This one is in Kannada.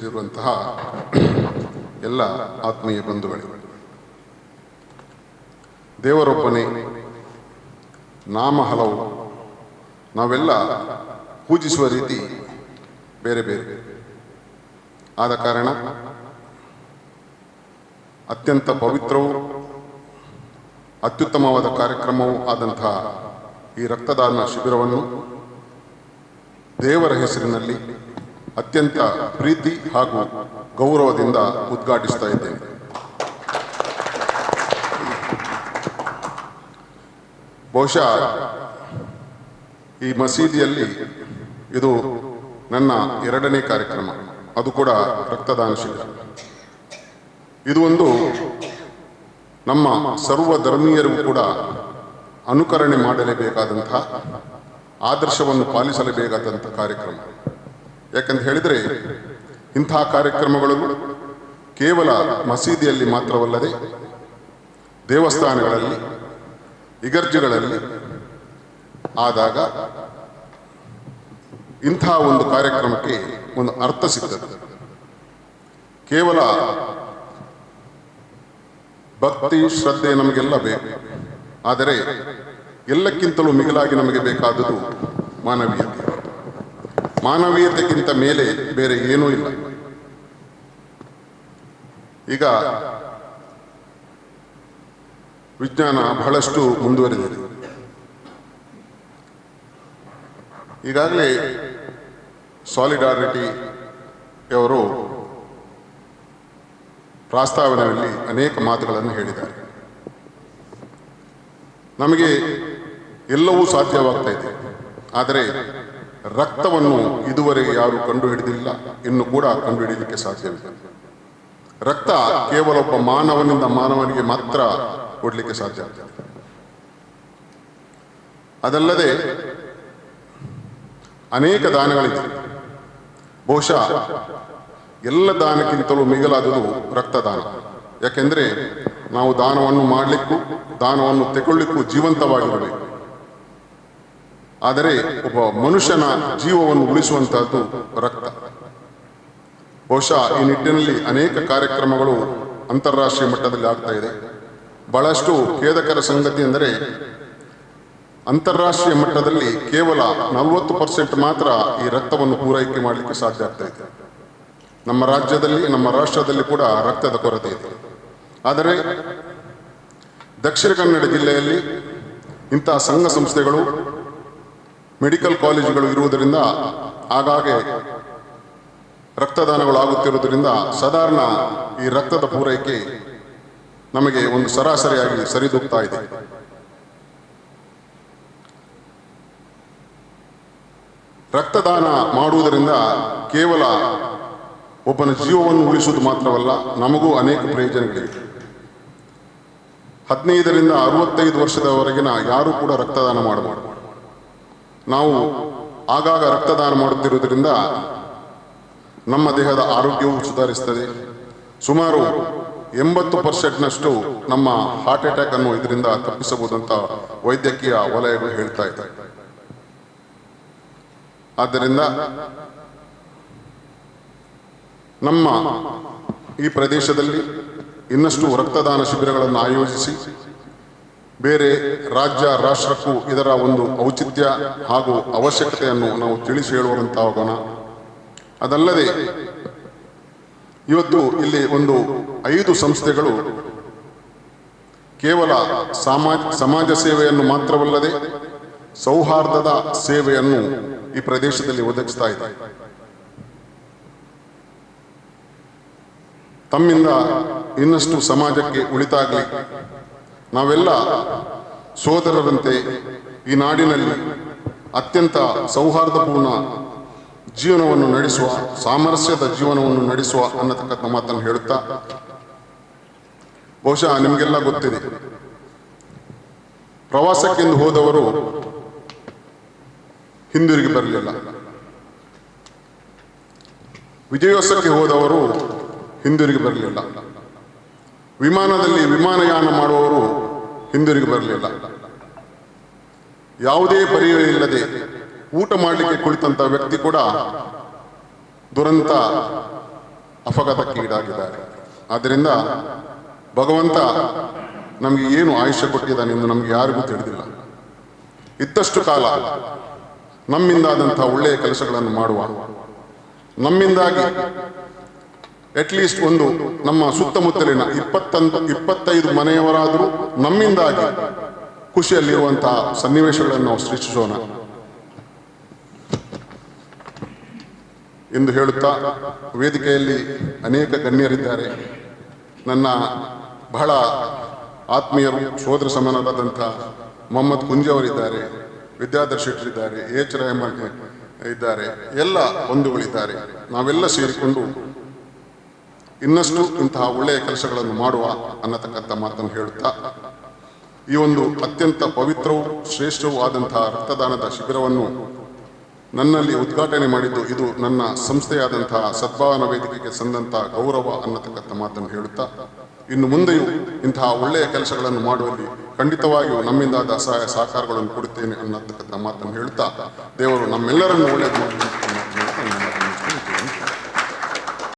ಸೇರಿರುವಂತಹ ಎಲ್ಲ ಆತ್ಮೀಯ ಬಂಧುಗಳು, ದೇವರೊಬ್ಬನೇ, ನಾಮ ಹಲವು, ನಾವೆಲ್ಲ ಪೂಜಿಸುವ ರೀತಿ ಬೇರೆ ಬೇರೆ. ಆದ ಕಾರಣ ಅತ್ಯಂತ ಪವಿತ್ರವೂ, ಅತ್ಯುತ್ತಮವಾದ ಕಾರ್ಯಕ್ರಮವೂ ಆದಂತಹ ಈ ರಕ್ತದಾನ ಶಿಬಿರವನ್ನು ದೇವರ ಹೆಸರಿನಲ್ಲಿ ಅತ್ಯಂತ ಪ್ರೀತಿ ಹಾಗೂ ಗೌರವದಿಂದ ಉದ್ಘಾಟಿಸ್ತಾ ಇದ್ದೇನೆ. ಬಹುಶಃ ಈ ಮಸೀದಿಯಲ್ಲಿ ಇದು ನನ್ನ ಎರಡನೇ ಕಾರ್ಯಕ್ರಮ. ಅದು ಕೂಡ ರಕ್ತದಾನ ಶಿಬಿರ. ಇದು ಒಂದು ನಮ್ಮ ಸರ್ವ ಧರ್ಮೀಯರಿಗೂ ಕೂಡ ಅನುಕರಣೆ ಮಾಡಲೇಬೇಕಾದಂತಹ, ಆದರ್ಶವನ್ನು ಪಾಲಿಸಲೇಬೇಕಾದಂಥ ಕಾರ್ಯಕ್ರಮ. ಯಾಕಂತ ಹೇಳಿದರೆ ಇಂಥ ಕಾರ್ಯಕ್ರಮಗಳು ಕೇವಲ ಮಸೀದಿಯಲ್ಲಿ ಮಾತ್ರವಲ್ಲದೆ ದೇವಸ್ಥಾನಗಳಲ್ಲಿ, ಇಗರ್ಜಿಗಳಲ್ಲಿ ಆದಾಗ ಇಂಥ ಒಂದು ಕಾರ್ಯಕ್ರಮಕ್ಕೆ ಒಂದು ಅರ್ಥ ಸಿಗ್ತದೆ. ಕೇವಲ ಭಕ್ತಿ, ಶ್ರದ್ಧೆ ನಮಗೆಲ್ಲ ಬೇಕು. ಆದರೆ ಎಲ್ಲಕ್ಕಿಂತಲೂ ಮಿಗಿಲಾಗಿ ನಮಗೆ ಬೇಕಾದದ್ದು ಮಾನವೀಯತೆ. ಮಾನವೀಯತೆಗಿಂತ ಮೇಲೆ ಬೇರೆ ಏನೂ ಇಲ್ಲ. ಈಗ ವಿಜ್ಞಾನ ಬಹಳಷ್ಟು ಮುಂದುವರೆದಿದೆ. ಈಗಾಗಲೇ ಸಾಲಿಡಾರಿಟಿ ಅವರು ಪ್ರಾಸ್ತಾವನೆಯಲ್ಲಿ ಅನೇಕ ಮಾತುಗಳನ್ನು ಹೇಳಿದ್ದಾರೆ. ನಮಗೆ ಎಲ್ಲವೂ ಸಾಧ್ಯವಾಗ್ತಾ ಇದೆ. ಆದರೆ ರಕ್ತವನ್ನು ಇದುವರೆಗೆ ಯಾರು ಕಂಡುಹಿಡಿದಿಲ್ಲ. ಇನ್ನು ಕೂಡ ಕಂಡುಹಿಡಿಯಲಿಕ್ಕೆ ಸಾಧ್ಯವಿಲ್ಲ. ರಕ್ತ ಕೇವಲ ಒಬ್ಬ ಮಾನವನಿಂದ ಮಾನವನಿಗೆ ಮಾತ್ರ ಕೊಡಲಿಕ್ಕೆ ಸಾಧ್ಯ. ಅದಲ್ಲದೆ ಅನೇಕ ದಾನಗಳಿದೆ. ಬಹುಶಃ ಎಲ್ಲ ದಾನಕ್ಕಿಂತಲೂ ಮಿಗಿಲಾದುದು ರಕ್ತದಾನ. ಯಾಕೆಂದ್ರೆ ನಾವು ದಾನವನ್ನು ಮಾಡಲಿಕ್ಕೂ, ದಾನವನ್ನು ತೆಗೊಳ್ಳಿಕ್ಕೂ ಜೀವಂತವಾಗಿರಬೇಕು. ಆದರೆ ಒಬ್ಬ ಮನುಷ್ಯನ ಜೀವವನ್ನು ಉಳಿಸುವಂತಹದ್ದು ರಕ್ತ. ಬಹುಶಃ ಈ ನಿಟ್ಟಿನಲ್ಲಿ ಅನೇಕ ಕಾರ್ಯಕ್ರಮಗಳು ಅಂತಾರಾಷ್ಟ್ರೀಯ ಮಟ್ಟದಲ್ಲಿ ಆಗ್ತಾ ಇದೆ. ಬಹಳಷ್ಟು ಖೇದಕರ ಸಂಗತಿ ಎಂದರೆ ಅಂತಾರಾಷ್ಟ್ರೀಯ ಮಟ್ಟದಲ್ಲಿ ಕೇವಲ ನಲವತ್ತು ಪರ್ಸೆಂಟ್ ಮಾತ್ರ ಈ ರಕ್ತವನ್ನು ಪೂರೈಕೆ ಮಾಡಲಿಕ್ಕೆ ಸಾಧ್ಯ ಆಗ್ತಾ ಇದೆ. ನಮ್ಮ ರಾಜ್ಯದಲ್ಲಿ, ನಮ್ಮ ರಾಷ್ಟ್ರದಲ್ಲಿ ಕೂಡ ರಕ್ತದ ಕೊರತೆ ಇದೆ. ಆದರೆ ದಕ್ಷಿಣ ಕನ್ನಡ ಜಿಲ್ಲೆಯಲ್ಲಿ ಇಂತಹ ಸಂಘ ಸಂಸ್ಥೆಗಳು ಮೆಡಿಕಲ್ ಕಾಲೇಜುಗಳು ಇರುವುದರಿಂದ ಆಗಾಗ್ಗೆ ರಕ್ತದಾನಗಳು ಆಗುತ್ತಿರುವುದರಿಂದ ಸಾಧಾರಣ ಈ ರಕ್ತದ ಪೂರೈಕೆ ನಮಗೆ ಒಂದು ಸರಾಸರಿಯಾಗಿ ಸರಿದೂಗ್ತಾ ಇದೆ. ರಕ್ತದಾನ ಮಾಡುವುದರಿಂದ ಕೇವಲ ಒಬ್ಬನ ಜೀವವನ್ನು ಉಳಿಸುವುದು ಮಾತ್ರವಲ್ಲ, ನಮಗೂ ಅನೇಕ ಪ್ರಯೋಜನಗಳಿವೆ. ಹದಿನೈದರಿಂದ ಅರವತ್ತೈದು ವರ್ಷದವರೆಗಿನ ಯಾರೂ ಕೂಡ ರಕ್ತದಾನ ಮಾಡಬಹುದು ನಾವು ಆಗಾಗ ರಕ್ತದಾನ ಮಾಡುತ್ತಿರುವುದರಿಂದ ನಮ್ಮ ದೇಹದ ಆರೋಗ್ಯವು ಸುಧಾರಿಸುತ್ತದೆ. ಸುಮಾರು ಎಂಬತ್ತು ಪರ್ಸೆಂಟ್ನಷ್ಟು ನಮ್ಮ ಹಾರ್ಟ್ ಅಟ್ಯಾಕ್ ಅನ್ನು ಇದರಿಂದ ತಪ್ಪಿಸಬಹುದಂತ ವೈದ್ಯಕೀಯ ವಲಯಗಳು ಹೇಳ್ತಾ ಇದೆ ಆದ್ದರಿಂದ ನಮ್ಮ ಈ ಪ್ರದೇಶದಲ್ಲಿ ಇನ್ನಷ್ಟು ರಕ್ತದಾನ ಶಿಬಿರಗಳನ್ನು ಆಯೋಜಿಸಿ ಬೇರೆ ರಾಜ್ಯ ರಾಷ್ಟ್ರಕ್ಕೂ ಇದರ ಒಂದು ಔಚಿತ್ಯ ಹಾಗೂ ಅವಶ್ಯಕತೆಯನ್ನು ನಾವು ತಿಳಿಸಿ ಹೇಳುವಂತಾಗೋಣ. ಅದಲ್ಲದೆ ಇವತ್ತು ಇಲ್ಲಿ ಒಂದು ಐದು ಸಂಸ್ಥೆಗಳು ಕೇವಲ ಸಮಾಜ ಸಮಾಜ ಸೇವೆಯನ್ನು ಮಾತ್ರವಲ್ಲದೆ ಸೌಹಾರ್ದದ ಸೇವೆಯನ್ನು ಈ ಪ್ರದೇಶದಲ್ಲಿ ಒದಗಿಸ್ತಾ ಇದೆ. ತಮ್ಮಿಂದ ಇನ್ನಷ್ಟು ಸಮಾಜಕ್ಕೆ ಉಳಿತಾಗಲಿ. ನಾವೆಲ್ಲ ಸೋದರರಂತೆ ಈ ನಾಡಿನಲ್ಲಿ ಅತ್ಯಂತ ಸೌಹಾರ್ದಪೂರ್ಣ ಜೀವನವನ್ನು ನಡೆಸುವ, ಸಾಮರಸ್ಯದ ಜೀವನವನ್ನು ನಡೆಸುವ ಅನ್ನತಕ್ಕಂಥ ಮಾತನ್ನು ಹೇಳುತ್ತಾ, ಬಹುಶಃ ನಿಮಗೆಲ್ಲ ಗೊತ್ತಿದೆ. ಪ್ರವಾಸಕ್ಕೆಂದು ಹೋದವರು ಹಿಂದಿರುಗಿ ಬರಲಿಲ್ಲ. ವಿಜಯೋತ್ಸವಕ್ಕೆ ಹೋದವರು ಹಿಂದಿರುಗಿ ಬರಲಿಲ್ಲ. ವಿಮಾನದಲ್ಲಿ ವಿಮಾನಯಾನ ಮಾಡುವವರು ಹಿಂದಿರುಗಿ ಬರಲಿಲ್ಲ. ಯಾವುದೇ ಪರಿಹಾರ ಇಲ್ಲದೆ ಊಟ ಮಾಡಲಿಕ್ಕೆ ಕುಳಿತಂತ ವ್ಯಕ್ತಿ ಕೂಡ ದುರಂತ ಅಪಘಾತಕ್ಕೆ ಈಡಾಗಿದ್ದಾರೆ. ಆದ್ದರಿಂದ ಭಗವಂತ ನಮಗೆ ಏನು ಆಯುಷ್ಯ ಕೊಟ್ಟಿದ್ದಾನೆ ಎಂದು ನಮಗೆ ಯಾರಿಗೂ ತಿಳಿದಿಲ್ಲ. ಇದ್ದಷ್ಟು ಕಾಲ ನಮ್ಮಿಂದಾದಂತಹ ಒಳ್ಳೆಯ ಕೆಲಸಗಳನ್ನು ಮಾಡುವ, ನಮ್ಮಿಂದಾಗಿ ಅಟ್ಲೀಸ್ಟ್ ಒಂದು ನಮ್ಮ ಸುತ್ತಮುತ್ತಲಿನ ಇಪ್ಪತ್ತೊಂದು, ಇಪ್ಪತ್ತೈದು ಮನೆಯವರಾದರೂ ನಮ್ಮಿಂದಾಗಿ ಖುಷಿಯಲ್ಲಿರುವಂತಹ ಸನ್ನಿವೇಶಗಳನ್ನು ನಾವು ಸೃಷ್ಟಿಸೋಣ. ಎಂದು ಹೇಳುತ್ತಾ ವೇದಿಕೆಯಲ್ಲಿ ಅನೇಕ ಗಣ್ಯರಿದ್ದಾರೆ. ನನ್ನ ಬಹಳ ಆತ್ಮೀಯರು, ಸೋದರ ಸಮಾನರಾದಂಥ ಮೊಹಮ್ಮದ್ ಕುಂಜಿಯವರಿದ್ದಾರೆ ವಿದ್ಯಾಧರ್ ಶೆಟ್ಟರಿದ್ದಾರೆ ಎಚ್ ರೆಹಮಾನ್ ಇದ್ದಾರೆ ಎಲ್ಲ ಬಂಧುಗಳಿದ್ದಾರೆ. ನಾವೆಲ್ಲ ಸೇರಿಕೊಂಡು ಇನ್ನಷ್ಟು ಇಂತಹ ಒಳ್ಳೆಯ ಕೆಲಸಗಳನ್ನು ಮಾಡುವ ಅನ್ನತಕ್ಕಂಥ ಮಾತನ್ನು ಹೇಳುತ್ತಾ, ಈ ಒಂದು ಅತ್ಯಂತ ಪವಿತ್ರವೂ ಶ್ರೇಷ್ಠವೂ ಆದಂತಹ ರಕ್ತದಾನದ ಶಿಬಿರವನ್ನು ನನ್ನಲ್ಲಿ ಉದ್ಘಾಟನೆ ಮಾಡಿದ್ದು ಇದು ನನ್ನ ಸಂಸ್ಥೆಯಾದಂತಹ ಸದ್ಭಾವನ ವೇದಿಕೆಗೆ ಸಂದಂತಹ ಗೌರವ ಅನ್ನತಕ್ಕಂಥ ಮಾತನ್ನು ಹೇಳುತ್ತಾ, ಇನ್ನು ಮುಂದೆಯೂ ಇಂತಹ ಒಳ್ಳೆಯ ಕೆಲಸಗಳನ್ನು ಮಾಡುವಲ್ಲಿ ಖಂಡಿತವಾಗಿಯೂ ನಮ್ಮಿಂದಾದ ಸಹಾಯ ಸಹಕಾರಗಳನ್ನು ಕೊಡುತ್ತೇನೆ ಅನ್ನತಕ್ಕಂಥ ಮಾತನ್ನು ಹೇಳುತ್ತಾ, ದೇವರು ನಮ್ಮೆಲ್ಲರನ್ನು ಒಳ್ಳೆಯದು